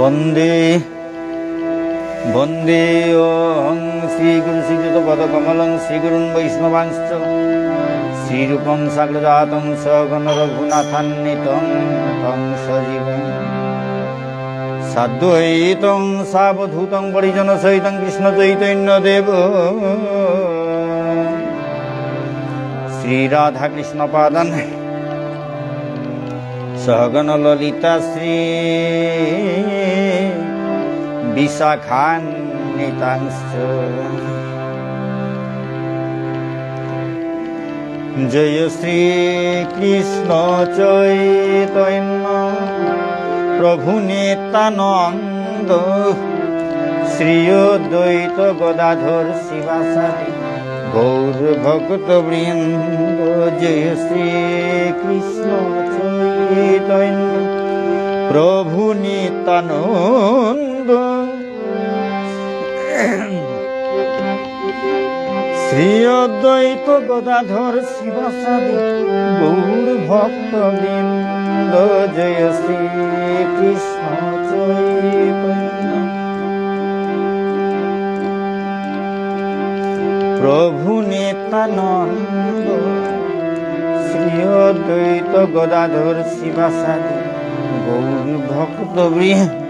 বন্দে শ্রীরূপং সাগ্রজাতং সগণ রঘুনাথান্বিতং তং সজীবং। সাদ্বৈতং সাবধূতং পরিজন সহিতং কৃষ্ণ চৈতন্য দেব। শ্রীরাধা কৃষ্ণ পাদন। সগণ ললিতা শ্রী বিশাখান্বিতাংশ। জয় শ্রী কৃষ্ণ চৈতন্য প্রভু নিত্যানন্দ, শ্রী অদ্বৈত গদাধর শিবাসাদি গৌর ভক্ত বৃন্দ, জয় শ্রী কৃষ্ণ চৈতন্য প্রভু নিত্যানন্দ। শ্রী অদ্বৈত গদাধর শিবাসাদি গৌর ভক্ত বৃন্দ জয় শ্রী কৃষ্ণ প্রভু নিত্যানন্দ শ্রী অদ্বৈত গদাধর শিবাসাদি গৌর ভক্ত বৃন্দ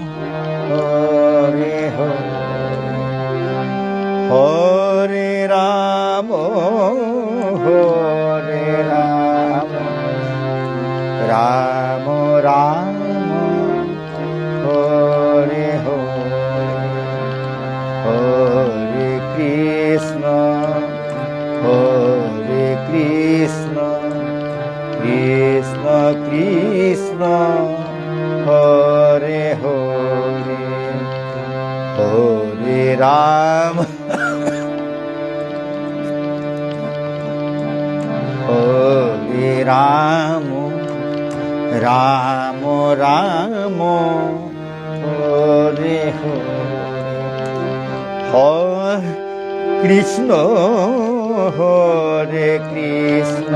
হরে রাম হরে রাম রাম রাম হরে হরে কৃষ্ণ হরে কৃষ্ণ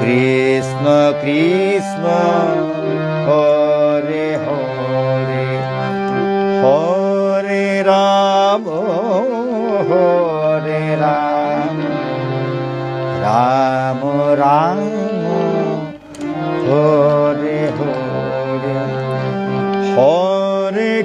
কৃষ্ণ কৃষ্ণ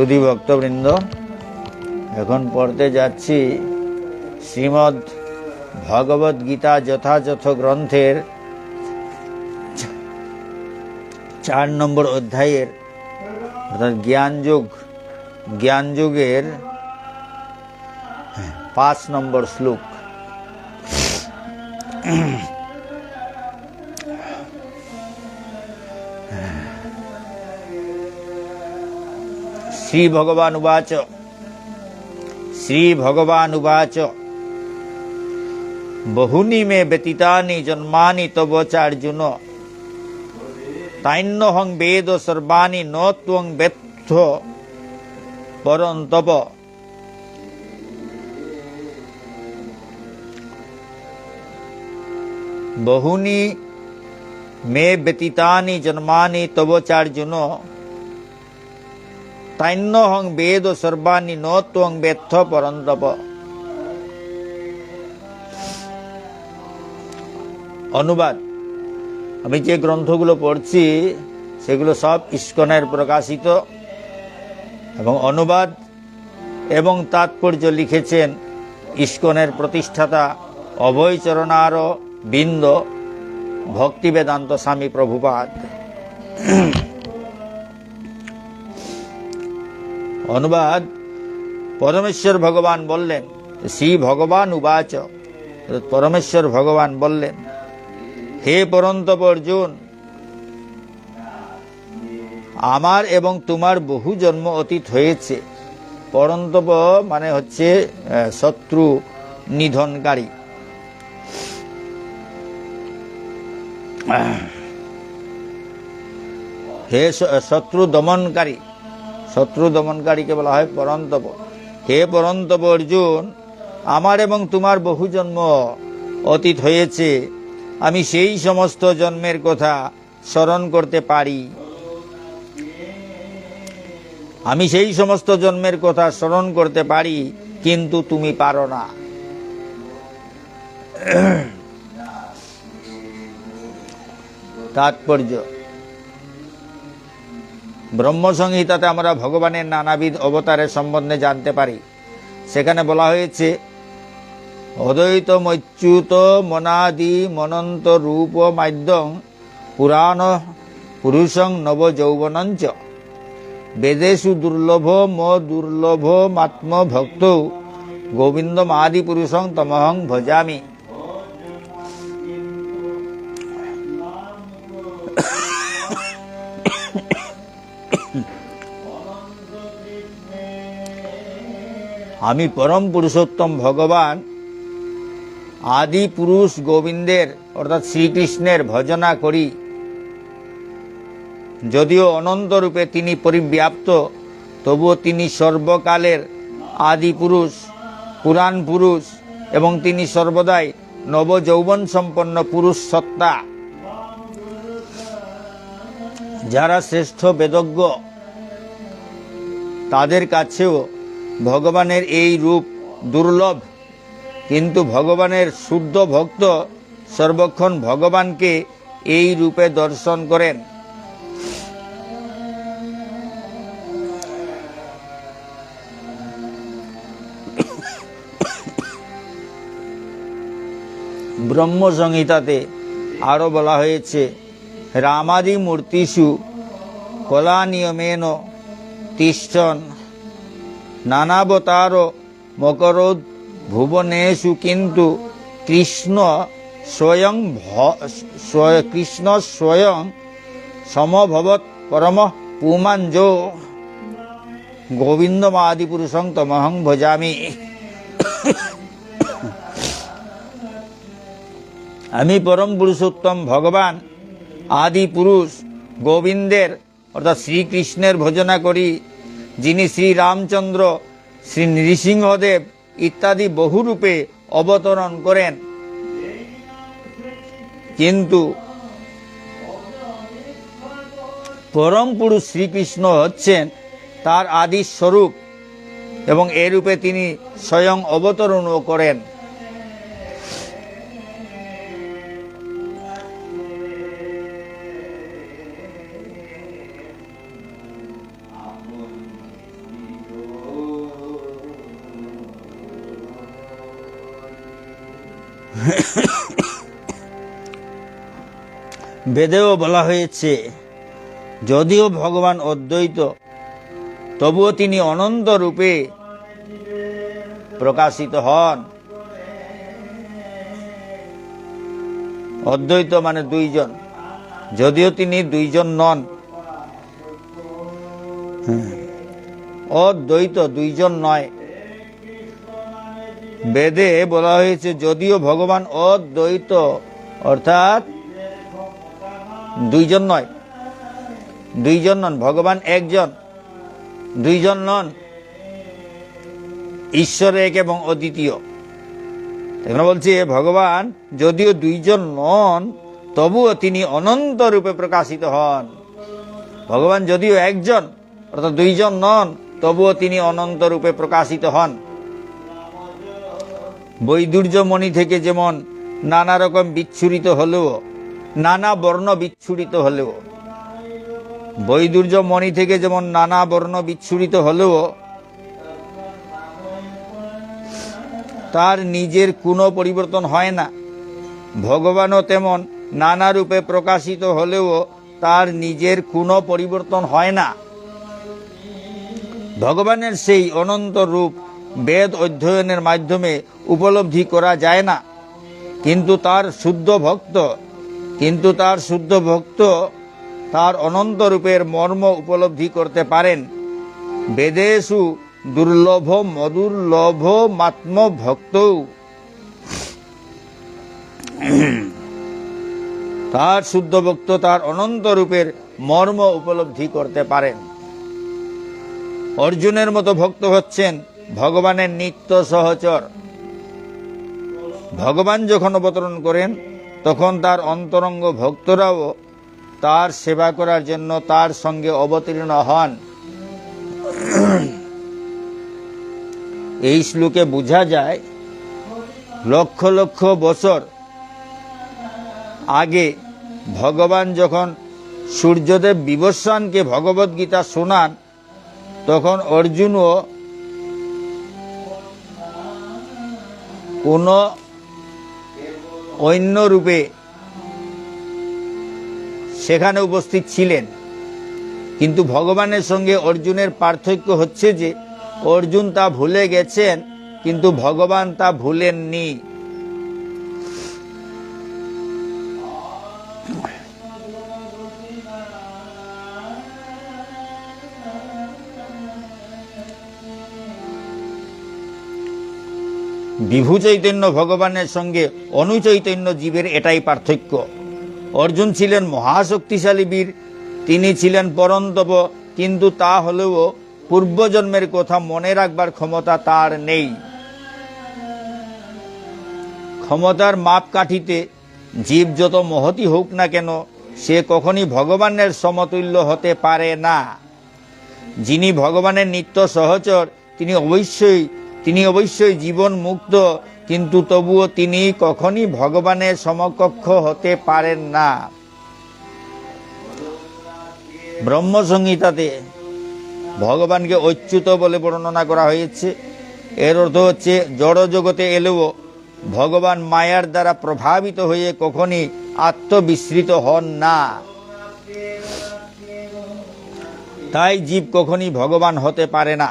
সুধী ভক্তবৃন্দ, এখন পড়তে যাচ্ছি শ্রীমদ্ ভগবদ গীতা যথাযথ গ্রন্থের চার নম্বর অধ্যায়ের, অর্থাৎ জ্ঞানযোগ, জ্ঞানযোগের পাঁচ নম্বর শ্লোক। শ্রী ভগবান উবাচ শ্রী ভগবান উবাচ বহুনি মে ব্যতীতানি জন্মানি তব চার্জুন তাইন্যহং বেদ সর্বাণি ন ত্বং বেত্থ পরন্তপ বহুনি মে ব্যতীতানি হং বেদ সর্বাণি ন বেত্থ পরন্তপ। অনুবাদ। আমি যে গ্রন্থগুলো পড়ছি, সেগুলো সব ইস্কনের প্রকাশিত। এবং অনুবাদ এবং তাৎপর্য লিখেছেন ইস্কনের প্রতিষ্ঠাতা অভয়চরণার বিন্দ ভক্তিবেদান্ত স্বামী প্রভুপাদ। অনুবাদ, পরমেশ্বর ভগবান বললেন, শ্রী ভগবান উবাচ। পরমেশ্বর ভগবান বললেন, হে পরন্তপ অর্জুন, আমার এবং তোমার বহু জন্ম অতীত হয়েছে। পরন্তপ মানে হচ্ছে শত্রু, নিধনকারী। হে শত্রু দমনকারী। শত্রু দমনকারীকে বলা হয় পরন্তপ। হে পরন্তপ অর্জুন, আমার এবং তোমার বহু জন্ম অতীত হয়েছে। আমি সেই সমস্ত জন্মের কথা স্মরণ করতে পারি। আমি সেই সমস্ত জন্মের কথা স্মরণ করতে পারি, কিন্তু তুমি পারো না। তাৎপর্য ব্রহ্মসংহিতাতে আমরা ভগবানের নানাবিধ অবতারের সম্বন্ধে জানতে পারি। সেখানে বলা হয়েছে, অদ্বৈত মচ্যুত মনাদি মনন্ত রূপ মাধ্যম পুরাণ পুরুষং নব যৌবনঞ্চ। বেদেশু দুর্লভ ম দুর্লভ মাত্ম ভক্ত গোবিন্দম আদি পুরুষং তমহং ভজামি। আমি পরম পুরুষোত্তম ভগবান, আদি পুরুষ গোবিন্দের, অর্থাৎ শ্রীকৃষ্ণের ভজনা করি। যদিও অনন্তরূপে তিনি পরিব্যাপ্ত, তবুও তিনি সর্বকালের আদি পুরুষ, পুরাণ পুরুষ, এবং তিনি সর্বদাই নবযৌবন সম্পন্ন পুরুষ সত্তা। যারা শ্রেষ্ঠ বেদজ্ঞ, তাদের কাছেও ভগবানের এই রূপ দুর্লভ, কিন্তু ভগবানের শুদ্ধ ভক্ত সর্বক্ষণ ভগবানকে এই রূপে দর্শন করেন। ব্রহ্মসংহিতাতে আরও বলা হয়েছে রামাদি মূর্তিষু কলা নিয়মেন তিষ্ঠন নানাবতার মকরোদ ভুবনেষু কিন্তু কৃষ্ণ স্বয়ং কৃষ্ণ স্বয়ং সমভবত পরম পুমাঞ্জ। গোবিন্দমাদি পুরুষং তমহং ভজামি। আমি পরম পুরুষোত্তম ভগবান আদি পুরুষ গোবিন্দের, অর্থাৎ শ্রীকৃষ্ণের ভজনা করি। যিনি শ্রী রামচন্দ্র শ্রী নৃসিংহদেব ইত্যাদি বহুরূপে অবতরণ করেন। কিন্তু পরম পুরুষ শ্রীকৃষ্ণ হচ্ছেন তার আদি স্বরূপ এবং এরূপে তিনি স্বয়ং অবতরণও করেন। বেদেও বলা হয়েছে, যদিও ভগবান অদ্বৈত, তবুও তিনি অনন্ত রূপে প্রকাশিত হন। অদ্বৈত মানে দুইজন, যদিও তিনি দুইজন নন। হ্যাঁ। অদ্বৈত দুইজন নয়। বেদে বলা হয়েছে, যদিও ভগবান অদ্বৈত, অর্থাৎ দুইজন নয়। দুইজন নন, ভগবান একজন। দুইজন নন, ঈশ্বর এক এবং অদ্বিতীয়। এখানে বলছে ভগবান, যদিও দুইজন নন, তবুও তিনি অনন্ত রূপে প্রকাশিত হন। ভগবান যদিও একজন, অর্থাৎ দুইজন নন, তবুও তিনি অনন্ত রূপে প্রকাশিত হন। বৈদুর্যমণি থেকে যেমন নানা রকম বিচ্ছুরিত হলেও নানা বর্ণ বিচ্ছুরিত হলেও। বৈদুর্য মণি থেকে যেমন নানা বর্ণ বিচ্ছুরিত হলেও, তার নিজের কোনো পরিবর্তন হয় না। ভগবানও তেমন নানা রূপে প্রকাশিত হলেও তার নিজের কোনো পরিবর্তন হয় না। ভগবানের সেই অনন্ত রূপ বেদ অধ্যয়নের মাধ্যমে উপলব্ধি করা যায় না। কিন্তু তার শুদ্ধ ভক্ত কিন্তু তার শুদ্ধ ভক্ত তার অনন্ত রূপের মর্ম উপলব্ধি করতে পারেন। বেদেশু দুর্লভ মধুর্লভ মাত্ম ভক্ত। তার শুদ্ধ ভক্ত তার অনন্ত রূপের মর্ম উপলব্ধি করতে পারেন। অর্জুনের মতো ভক্ত হচ্ছেন ভগবানের নিত্য সহচর। ভগবান যখন অবতরণ করেন তখন তার অন্তরঙ্গ ভক্তরাও তার সেবা করার জন্য তার সঙ্গে অবতীর্ণ হন। এই শ্লোকে বোঝা যায়, লক্ষ লক্ষ বছর আগে ভগবান যখন সূর্যদেব বিবস্বানকে ভগবত গীতা শোনান, তখন অর্জুনও কোনো অন্য রূপে সেখানে উপস্থিত ছিলেন। কিন্তু ভগবানের সঙ্গে অর্জুনের পার্থক্য হচ্ছে যে, অর্জুন তা ভুলে গেছেন, কিন্তু ভগবান তা ভুলেননি। বিভু চৈতন্য ভগবানের সঙ্গে অনুচৈতন্য জীবের এটাই পার্থক্য। অর্জুন ছিলেন মহাশক্তিশালী বীর, তিনি ছিলেন পরন্তপ কিন্তু তা হলেও পূর্বজন্মের কথা মনে রাখবার ক্ষমতা তার নেই। ক্ষমতার মাপকাঠিতে জীব যত মহতি হোক না কেন, সে কখনই ভগবানের সমতুল্য হতে পারে না। যিনি ভগবানের নিত্য সহচর, তিনি অবশ্যই তিনি অবশ্যই জীবন মুক্ত কিন্তু তবুও তিনি কখনই ভগবানের সমকক্ষ হতে পারেন না। ব্রহ্মসংহিতাতে ভগবানকে অচ্যুত বলে বর্ণনা করা হয়েছে। এর অর্থ হচ্ছে জড় জগতে এলেও ভগবান মায়ার দ্বারা প্রভাবিত হয়ে কখনই আত্মবিস্মৃত হন না। তাই জীব কখনই ভগবান হতে পারে না।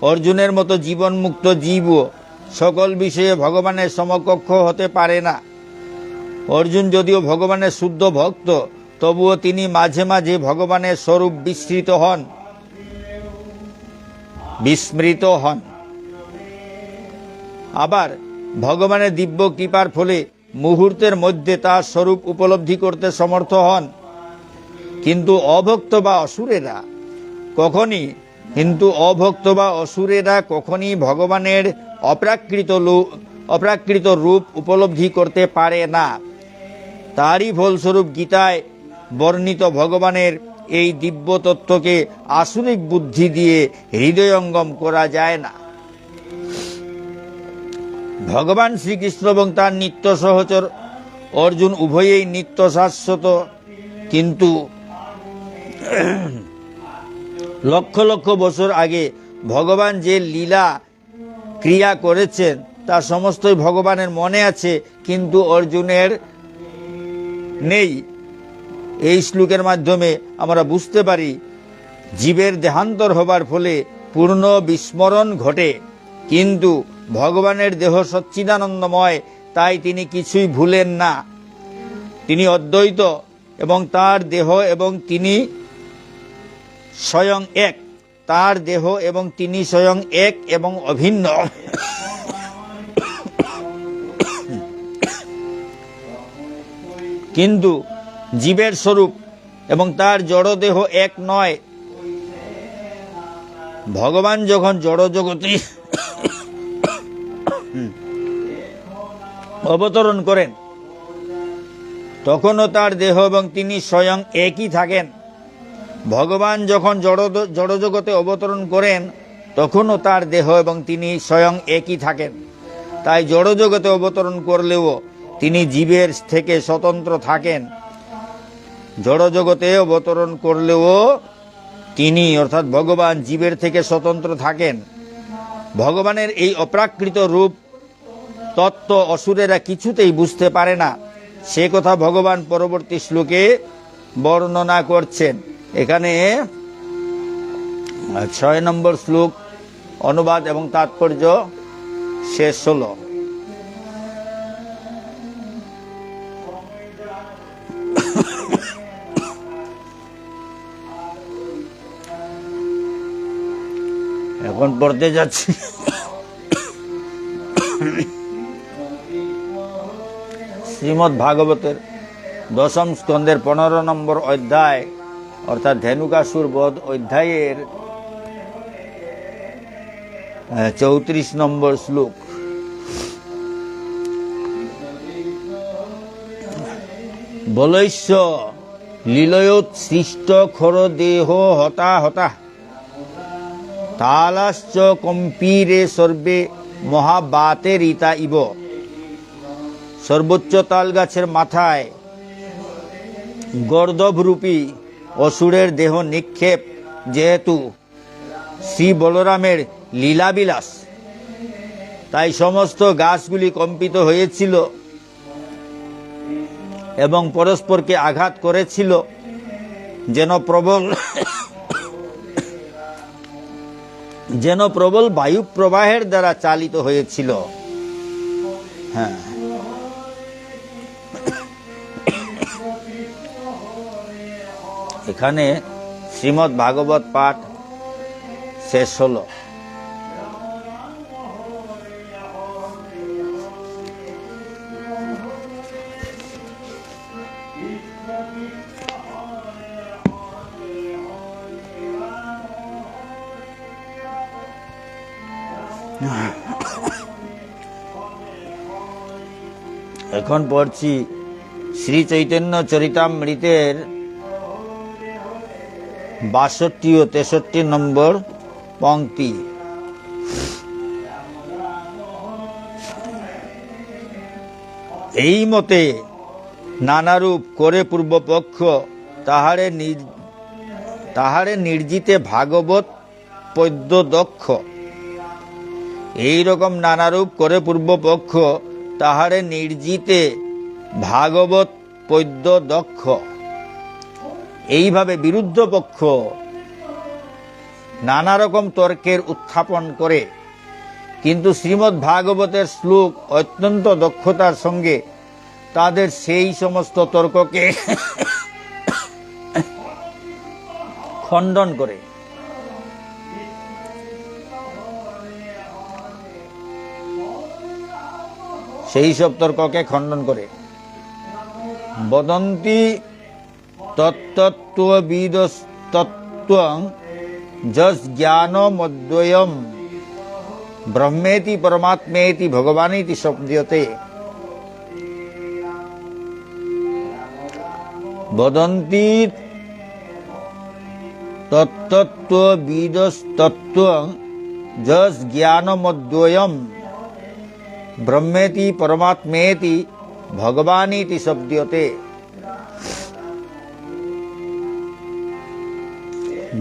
অর্জুনের মতো জীবনমুক্ত জীবও সকল বিষয়ে ভগবানের সমকক্ষ হতে পারে না। অর্জুন যদিও ভগবানের শুদ্ধ ভক্ত, তবুও তিনি মাঝে মাঝে ভগবানের স্বরূপ বিস্মৃত হন। বিস্মৃত হন। আবার ভগবানের দিব্য কৃপার ফলে মুহূর্তের মধ্যে তার স্বরূপ উপলব্ধি করতে সমর্থ হন। কিন্তু অভক্ত বা অসুরেরা কখনই কিন্তু অভক্ত বা অসুরেরা কখনই ভগবানের অপ্রাকৃত অপ্রাকৃত রূপ উপলব্ধি করতে পারে না। তারই ফলস্বরূপ গীতায় বর্ণিত ভগবানের এই দিব্য তত্ত্বকে আসুরিক বুদ্ধি দিয়ে হৃদয়ঙ্গম করা যায় না। ভগবান শ্রীকৃষ্ণ এবং তার নিত্য সহচর অর্জুন উভয়েই নিত্য শাশ্বত কিন্তু লক্ষ লক্ষ বছর আগে ভগবান যে লীলা ক্রিয়া করেছেন তা সমস্তই ভগবানের মনে আছে, কিন্তু অর্জুনের নেই। এই শ্লোকের মাধ্যমে আমরা বুঝতে পারি, জীবের দেহান্তর হবার ফলে পূর্ণ বিস্মরণ ঘটে, কিন্তু ভগবানের দেহ সচ্চিদানন্দময়, তাই তিনি কিছুই ভুলেন না। তিনি অদ্বৈত এবং তার দেহ এবং তিনি স্বয়ং এক, তার দেহ এবং তিনি স্বয়ং এক এবং অভিন্ন। কিন্তু জীবের স্বরূপ এবং তার জড়দেহ এক নয়। ভগবান যখন জড় জগতে অবতরণ করেন, তখনও তার দেহ এবং তিনি স্বয়ং একই থাকেন। ভগবান যখন জড় জড়জগতে অবতরণ করেন, তখনও তার দেহ এবং তিনি স্বয়ং একই থাকেন। তাই জড়জগতে অবতরণ করলেও তিনি জীবের থেকে স্বতন্ত্র থাকেন। জড়জগতে অবতরণ করলেও তিনি, অর্থাৎ ভগবান, জীবের থেকে স্বতন্ত্র থাকেন। ভগবানের এই অপ্রাকৃত রূপ তত্ত্ব অসুরেরা কিছুতেই বুঝতে পারে না। সে কথা ভগবান পরবর্তী শ্লোকে বর্ণনা করছেন। এখানে ছয় নম্বর শ্লোক, অনুবাদ এবং তাৎপর্য শেষ হলো। এখন পড়তে যাচ্ছি। শ্রীমৎ ভাগবতের দশম স্কন্ধের পনেরো নম্বর অধ্যায়। অর্থাৎ ধেনুকাসুর বধ অধ্যায়ের চৌত্রিশ নম্বর শ্লোক। বলৈশ্য লীলয়োৎ সৃষ্ট খর দেহ হতা হতা, তালাশ্চ কম্পীরে সর্বে মহাবাতে রীতা ইব। সর্বোচ্চ তাল গাছের মাথায় গর্দভরূপী অসুরের দেহ নিক্ষেপ, যেহেতু শ্রী বলরামের লীলাবিলাস। তাই সমস্ত গাছগুলি কম্পিত হয়েছিল এবং পরস্পরকে আঘাত করেছিল, যেন প্রবল যেন প্রবল বায়ু প্রবাহের দ্বারা চালিত হয়েছিল। হ্যাঁ। এখানে শ্রীমৎ ভাগবত পাঠ শেষ হল। এখন পড়ছি শ্রী চৈতন্য চরিতামৃতের বাষট্টি ও তেষট্টি নম্বর পংক্তি। এই মতে নানারূপ করে পূর্বপক্ষ তাহারে তাহারে নির্জিতে ভাগবত পদ্য দক্ষ এই রকম নানারূপ করে পূর্বপক্ষ তাহারে নির্জিতে ভাগবত পদ্য দক্ষ এইভাবে বিরুদ্ধ পক্ষ নানা রকম তর্কের উত্থাপন করে, কিন্তু শ্রীমদ্ ভাগবতের শ্লোক অত্যন্ত দক্ষতার সঙ্গে তাদের সেই সমস্ত তর্ককে খণ্ডন করে। সেই সব তর্ককে খণ্ডন করে। বদন্তি तत्तत्त्वविदस्तत्त्वं ज्ञानमद्वयं ब्रह्मेति परमात्मेति भगवानेति शब्दते वदन्ति तत्तत्त्वविदस्तत्त्वं ज्ञानमद्वयं ब्रह्मेति परमात्मेति भगवानेति शब्दते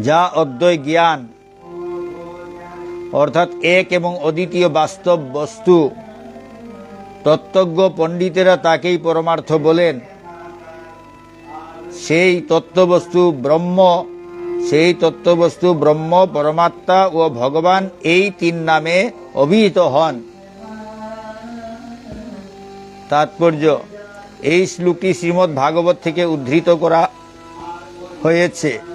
যা অদ্বয় জ্ঞান। অর্থাৎ এক এবং অদ্বিতীয় বাস্তব বস্তু। তত্ত্বজ্ঞ পণ্ডিতেরা তাকেই পরমার্থ বলেন। সেই তত্ত্ববস্তু ব্রহ্ম, সেই তত্ত্ববস্তু ব্রহ্ম, পরমাত্মা ও ভগবান এই তিন নামে অভিহিত হন। তাৎপর্য, এই শ্লোকটি শ্রীমদ্ ভাগবত থেকে উদ্ধৃত করা হয়েছে।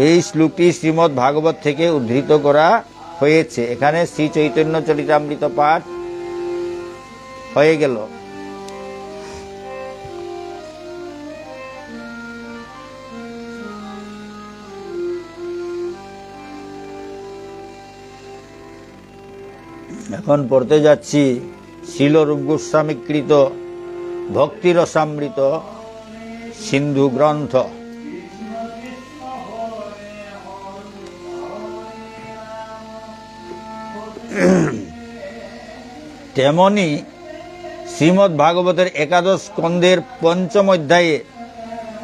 এই শ্লোকটি শ্রীমদ্ ভাগবত থেকে উদ্ধৃত করা হয়েছে। এখানে শ্রী চৈতন্য চরিতামৃত পাঠ হয়ে গেল। এখন পড়তে যাচ্ছি শিলরূপ গোস্বামীকৃত ভক্তিরসামৃত সিন্ধু গ্রন্থ। তেমনি শ্রীমদ্ ভাগবতের একাদশ স্কন্ধের পঞ্চম অধ্যায়ে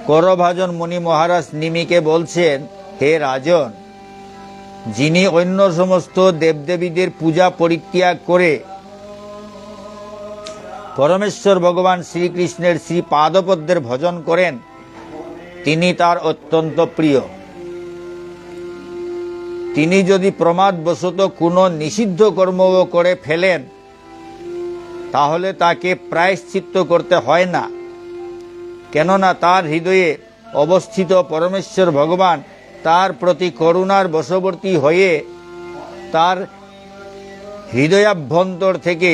করভাজন মুনি মহারাজ নিমিকে বলছেন, হে রাজন, যিনি অন্য সমস্ত দেবদেবীদের পূজা পরিত্যাগ করে পরমেশ্বর ভগবান শ্রীকৃষ্ণের শ্রী পাদপদ্মের ভজন করেন, তিনি তার অত্যন্ত প্রিয়। তিনি যদি প্রমাদবশত কোনো নিষিদ্ধ কর্ম করে ফেলেন তাহলে তাকে প্রায়শ্চিত্ত করতে হয় না। কেননা তার হৃদয়ে অবস্থিত পরমেশ্বর ভগবান তার প্রতি করুণার বশবর্তী হয়ে তার হৃদয়াভ্যন্তর থেকে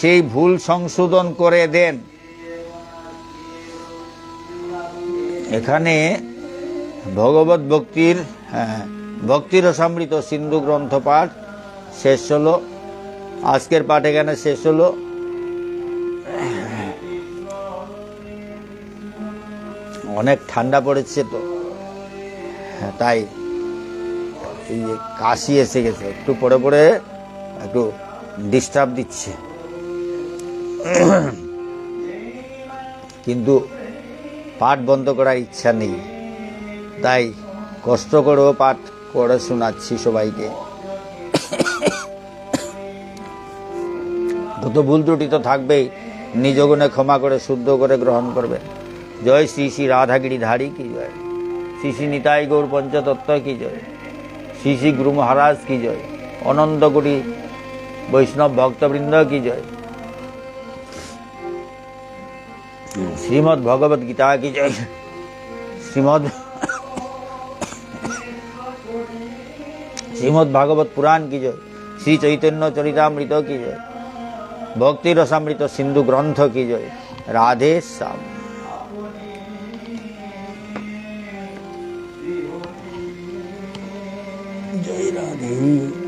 সেই ভুল সংশোধন করে দেন। এখানে ভগবত ভক্তির হ্যাঁ, ভক্তির সমৃত সিন্ধু গ্রন্থ পাঠ শেষ হলো। আজকের পাঠ এখানে শেষ হলো। অনেক ঠান্ডা পড়েছে তো। তাই এই যে কাশি এসে গেছে, একটু পরে পরে একটু ডিস্টার্ব দিচ্ছে। কিন্তু পাঠ বন্ধ করার ইচ্ছা নেই। তাই কষ্ট করেও পাঠ করে শোনাচ্ছি সবাইকে। কত ভুল ত্রুটি তো থাকবেই। নিজ গুণে ক্ষমা করে, শুদ্ধ করে গ্রহণ করবে জয় শ্রী শ্রী রাধাগিরি ধারী কি জয়? শ্রী শ্রী নিতাই গৌর পঞ্চতত্ত্ব কি জয়? শ্রী শ্রী গুরু মহারাজ কি জয়? অনন্ত কোটি বৈষ্ণব ভক্তবৃন্দ কি জয়? শ্রীমদ ভগবত গীতা কি জয়? শ্রীমদ শ্রীমদ ভাগবত পুরাণ কি জয়? শ্রী চৈতন্য চরিতামৃত কি জয়? ভক্তি রসামৃত সিন্ধু গ্রন্থ কি জয়? রাধে শ্যাম। জয় রাধে।